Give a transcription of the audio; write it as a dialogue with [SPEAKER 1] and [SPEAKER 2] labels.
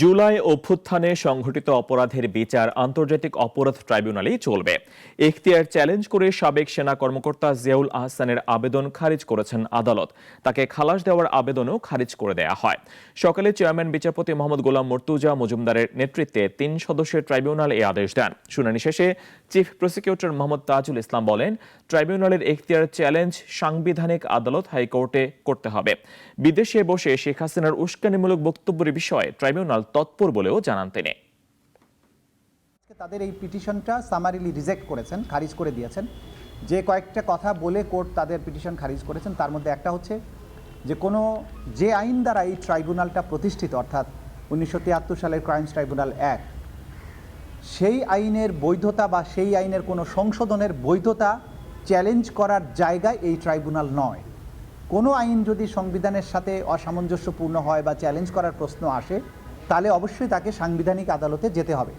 [SPEAKER 1] জুলাই অভ্যুত্থানে সংঘটিত অপরাধের বিচার আন্তর্জাতিক অপরাধ ট্রাইব্যুনালেই চলবে। এখতিয়ার চ্যালেঞ্জ করে সাবেক সেনা কর্মকর্তা জিয়াউল আহসানের আবেদন খারিজ করেছেন আদালত। তাকে খালাস দেওয়ার আবেদনও খারিজ করে দেয়া হয়। সকালে চেয়ারম্যান বিচারপতি মোহাম্মদ গোলাম মর্তুজা মজুমদারের নেতৃত্বে তিন সদস্যের ট্রাইব্যুনাল এ আদেশ দেন। শুনানি শেষে চিফ প্রসিকিউটর মোহাম্মদ তাজুল ইসলাম বলেন, ট্রাইব্যুনালের এখতিয়ার চ্যালেঞ্জ সাংবিধানিক আদালত হাইকোর্টে করতে হবে। বিদেশে বসে শেখ হাসিনার উস্কানিমূলক বক্তব্যের বিষয়ে ট্রাইব্যুনাল তৎপর বলেও জানান তিনি।
[SPEAKER 2] তাদের এই পিটিশনটা সামারিলি রিজেক্ট করেছেন, খারিজ করে দিয়েছেন। যে কয়েকটা কথা বলে কোর্ট তাদের পিটিশন খারিজ করেছেন, তার মধ্যে একটা হচ্ছে যে কোনো যে আইন দ্বারা এই ট্রাইব্যুনালটা প্রতিষ্ঠিত, অর্থাৎ উনিশশো তিয়াত্তর সালের ক্রাইমস ট্রাইব্যুনাল অ্যাক্ট সেই আইনের বৈধতা বা সেই আইনের কোনো সংশোধনের বৈধতা চ্যালেঞ্জ করার জায়গায় এই ট্রাইব্যুনাল নয়। কোনো আইন যদি সংবিধানের সাথে অসামঞ্জস্যপূর্ণ হয় বা চ্যালেঞ্জ করার প্রশ্ন আসে, তাহলে অবশ্যই তাকে সাংবিধানিক আদালতে যেতে হবে।